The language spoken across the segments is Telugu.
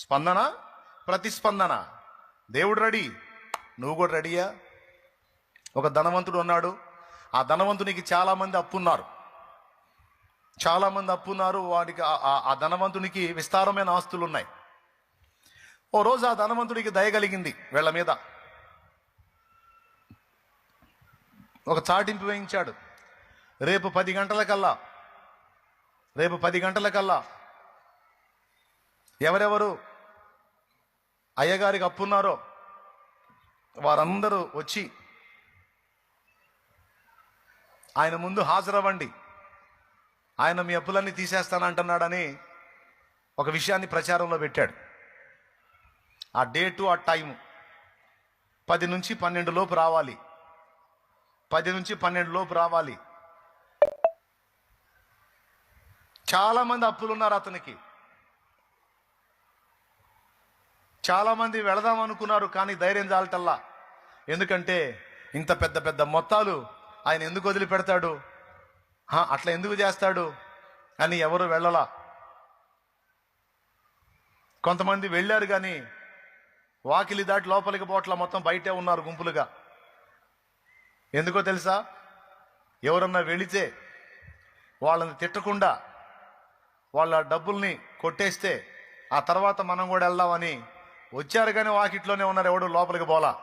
స్పందన? ప్రతిస్పందన. దేవుడు రెడీ. నువ్వు కూడా రెడీయా? ఒక ధనవంతుడు ఉన్నాడు. ఆ ధనవంతునికి చాలామంది అప్పున్నారు. చాలా మంది అప్పున్నారు. వాడికి ఆ- ఆ ధనవంతునికి విస్తారమైన ఆస్తులు ఉన్నాయి ఓ రోజు ఆ ధనవంతుడికి దయ కలిగింది వీళ్ళ మీద. ఒక చాటింపు వేయించాడు. రేపు పది గంటలకల్లా. రేపు పది గంటలకల్లా. ఎవరెవరు? అయ్యగారికి అప్పున్నారో వారందరూ వచ్చి ఆయన ముందు హాజరవ్వండి. ఆయన మీ అప్పులన్నీ తీసేస్తానంటున్నాడని ఒక విషయాన్ని ప్రచారంలో పెట్టాడు. ఆ డేటు ఆ టైము పది నుంచి పన్నెండు లోపు రావాలి. పది నుంచి పన్నెండు లోపు రావాలి. చాలా మంది అప్పులు ఉన్నారు అతనికి. చాలామంది వెళదాం అనుకున్నారు కానీ ధైర్యం చాలటల్లా. ఎందుకంటే ఇంత పెద్ద పెద్ద మొత్తాలు ఆయన ఎందుకు వదిలిపెడతాడు? అట్లా ఎందుకు చేస్తాడు? అని ఎవరు వెళ్ళలా. కొంతమంది వెళ్ళారు కానీ వాకిలి దాటి లోపలికి పోట్ల మొత్తం బయటే ఉన్నారు గుంపులుగా. ఎందుకో తెలుసా? ఎవరన్నా వెళితే వాళ్ళని తిట్టకుండా వాళ్ళ డబ్బుల్ని కొట్టేస్తే ఆ తర్వాత మనం కూడా వెళ్దామని వచ్చారు కానీ వాకిట్లోనే ఉన్నారు. ఎవడు? లోపలికి పోలా.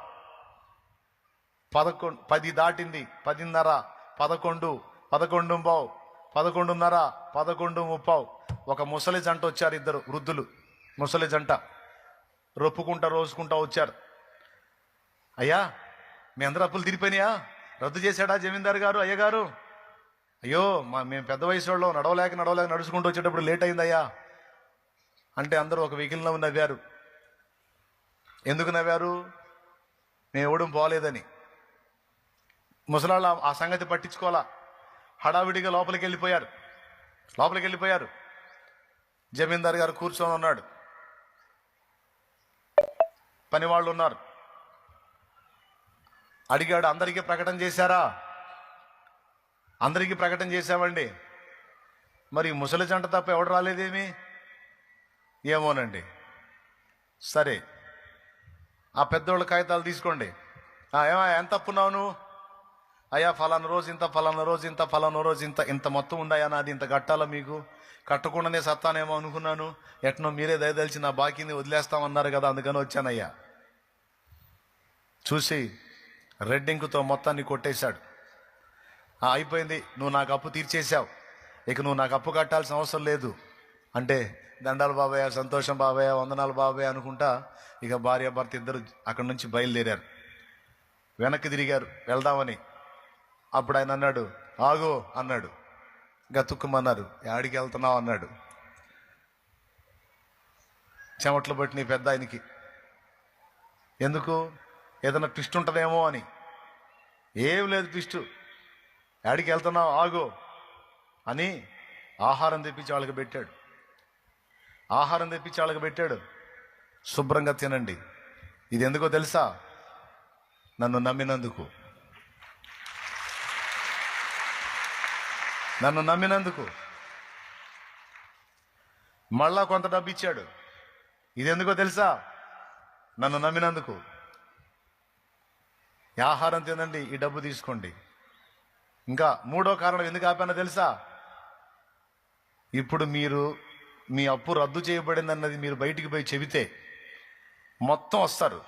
పదకొండు పది దాటింది. పదిన్నర పదకొండు పదకొండు పావు పదకొండున్నర పదకొండు ముప్పావు. ఒక ముసలి జంట వచ్చారు ఇద్దరు వృద్ధులు. ముసలి జంట. రొప్పుకుంటా రోజుకుంటా వచ్చారు. అయ్యా మీ అందరు అప్పులు తీరిపోయినాయా? రద్దు చేశాడా జమీందారు గారు అయ్యగారు? అయ్యో మా మేము పెద్ద వయసు వాళ్ళు నడవలేక నడవలేక నడుచుకుంటూ వచ్చేటప్పుడు లేట్ అయిందయ్యా. అంటే అందరూ ఒక వెహికల్లో నవ్వారు. ఎందుకు నవ్వారు? మేము ఇవ్వడం పోలేదని ముసలాళ్ళు ఆ- సంగతి పట్టించుకోవాలా? హడావిడిగా లోపలికి వెళ్ళిపోయారు. లోపలికి వెళ్ళిపోయారు. జమీందార్ గారు కూర్చొని ఉన్నాడు. పని వాళ్ళు ఉన్నారు. అడిగాడు అందరికీ ప్రకటన చేశారా? అందరికీ ప్రకటన చేశామండి. మరి ముసలి జంట తప్ప ఎవడు రాలేదేమి? ఏమోనండి. సరే ఆ పెద్దోళ్ళ కాగితాలు తీసుకోండి. ఏమా ఎంత అప్పున్నావు నువ్వు? అయ్యా ఫలానా రోజు ఇంత ఫలానా రోజు ఇంత ఫలానా రోజు ఇంత ఇంత మొత్తం ఉందాయా నాది? ఇంత కట్టాలా మీకు? కట్టకుండానే సత్తానేమో అనుకున్నాను. ఎట్నో మీరే దయదలిచి నా బాకీని వదిలేస్తామన్నారు కదా అందుకని వచ్చానయ్యా. చూసి రెడ్డింకుతో మొత్తాన్ని కొట్టేశాడు. అయిపోయింది. నువ్వు నాకు అప్పు తీర్చేశావు. ఇక నువ్వు నాకు అప్పు కట్టాల్సిన అవసరం లేదు. అంటే దండాలు బాబాయ్ సంతోషం బాబాయ్ వందనాలు బాబాయ్ అనుకుంటా ఇక భార్య భర్త ఇద్దరు అక్కడి నుంచి బయలుదేరారు. వెనక్కి తిరిగారు. వెళ్దామని. అప్పుడు ఆయన అన్నాడు ఆగో అన్నాడు. గతుక్కుమన్నారు యాడికి వెళ్తున్నావు? అన్నాడు. చెమట్లు పట్టిన పెద్ద ఆయనకి. ఎందుకు? ఏదైనా ట్విస్ట్ ఉంటుందేమో అని. ఏం లేదు ట్విస్ట్. యాడికి వెళ్తున్నావు? ఆగో అని ఆహారం తెప్పించి వాళ్ళకి పెట్టాడు. ఆహారం తెప్పించి వాళ్ళకి పెట్టాడు. శుభ్రంగా తినండి. ఇది ఎందుకో తెలుసా? నన్ను నమ్మినందుకు. నన్ను నమ్మినందుకు. మళ్ళా కొంత డబ్బు ఇచ్చాడు. ఇది ఎందుకో తెలుసా? నన్ను నమ్మినందుకు. ఆహారం తినండి ఈ డబ్బు తీసుకోండి. ఇంకా మూడో కారణం ఎందుకు ఆపానో తెలుసా? ఇప్పుడు మీరు మీ అప్పు రద్దు చేయబడింది అన్నది మీరు బయటికి పోయి చెబితే మొత్తం వస్తారు.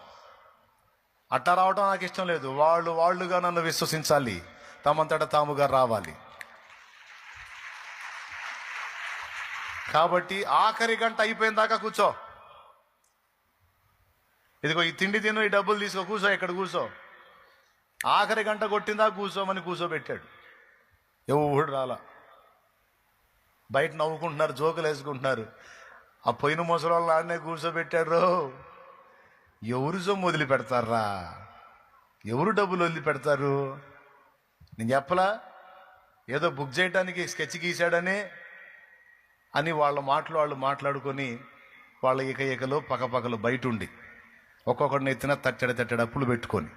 అట్టా రావడం నాకు ఇష్టం లేదు. వాళ్ళు వాళ్ళుగా నన్ను విశ్వసించాలి. తమంతట తాముగా రావాలి. కాబట్టి ఆఖరి గంట అయిపోయిన దాకా కూర్చో. ఇదిగో ఈ తిండి తిను ఈ డబ్బులు తీసుకో కూర్చో ఇక్కడ కూర్చో. ఆఖరి గంట కొట్టిందా కూర్చోమని కూర్చోబెట్టాడు. ఎవడు రాలా? బయట నవ్వుకుంటున్నారు జోకులు వేసుకుంటున్నారు. ఆ పోయిన ముసలి ఆడనే కూర్చోబెట్టారు ఎవరు సొమ్ము వదిలి పెడతారా ఎవరు డబ్బులు వదిలి పెడతారు నేను చెప్పలా? ఏదో బుక్ చేయడానికి స్కెచ్ గీశాడని అని వాళ్ళ మాటలు వాళ్ళు మాట్లాడుకొని వాళ్ళ ఇక ఇకలు పక్కపక్కలు బయట ఉండి ఒక్కొక్కడిని ఎత్తిన తట్టెడ తట్టెడ అప్పులు పెట్టుకొని.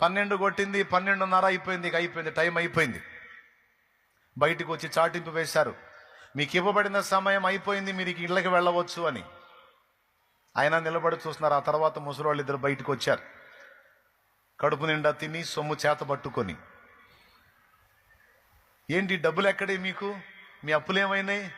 పన్నెండు కొట్టింది పన్నెండున్నర అయిపోయింది ఇక అయిపోయింది టైం అయిపోయింది. బయటకు వచ్చి చాటింపు వేశారు. మీకు ఇవ్వబడిన సమయం అయిపోయింది మీరు ఇళ్ళకి వెళ్ళవచ్చు అని. ఆయన నిలబడి చూస్తున్నారు. ఆ తర్వాత ముసలోళ్ళు ఇద్దరు బయటకు వచ్చారు. కడుపు నిండా తిని సొమ్ము చేత పట్టుకొని. ఏంటి డబ్బులు ఎక్కడే మీకు? మీ అప్పులు ఏమైనాయి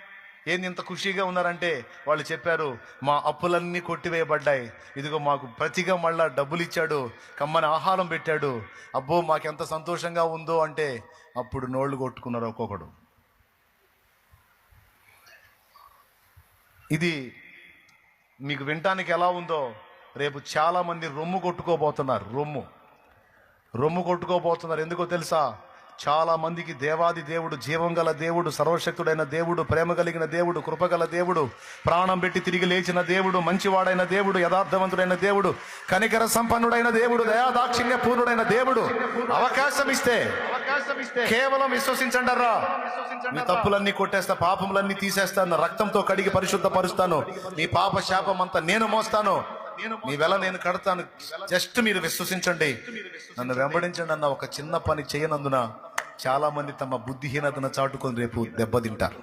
ఏంది ఇంత ఖుషీగా ఉన్నారంటే వాళ్ళు చెప్పారు మా అప్పులన్నీ కొట్టివేయబడ్డాయి. ఇదిగో మాకు ప్రతిగా మళ్ళా డబ్బులు ఇచ్చాడు కమ్మని ఆహారం పెట్టాడు. అబ్బో మాకెంత సంతోషంగా ఉందో అంటే అప్పుడు నోళ్ళు కొట్టుకున్నారు ఒక్కొక్కడు. ఇది మీకు వినటానికి ఎలా ఉందో రేపు చాలామంది రొమ్ము కొట్టుకోబోతున్నారు రొమ్ము. రొమ్ము కొట్టుకోబోతున్నారు. ఎందుకో తెలుసా? చాలా మందికి దేవాది దేవుడు జీవం గల దేవుడు సర్వశక్తుడైన దేవుడు ప్రేమ కలిగిన దేవుడు కృపగల దేవుడు ప్రాణం పెట్టి తిరిగి లేచిన దేవుడు మంచివాడైన దేవుడు యథార్థవంతుడైన దేవుడు కనికర సంపన్నుడైన దేవుడు దయాదాక్షిణ్య పూర్ణుడైన దేవుడు అవకాశం ఇస్తే కేవలం విశ్వసించండరా మీ తప్పులన్నీ కొట్టేస్తా పాపములన్నీ తీసేస్తాను రక్తంతో కడిగి పరిశుద్ధపరుస్తాను. నీ పాప శాపం అంతా నేను మోస్తాను. మీ వెల నేను కడతాను. జస్ట్ మీరు విశ్వసించండి. నన్ను వెంబడించండి అన్న ఒక చిన్న పని చేయనందున చాలా మంది తమ బుద్ధిహీనతను చాటుకొని రేపు దెబ్బతింటారు.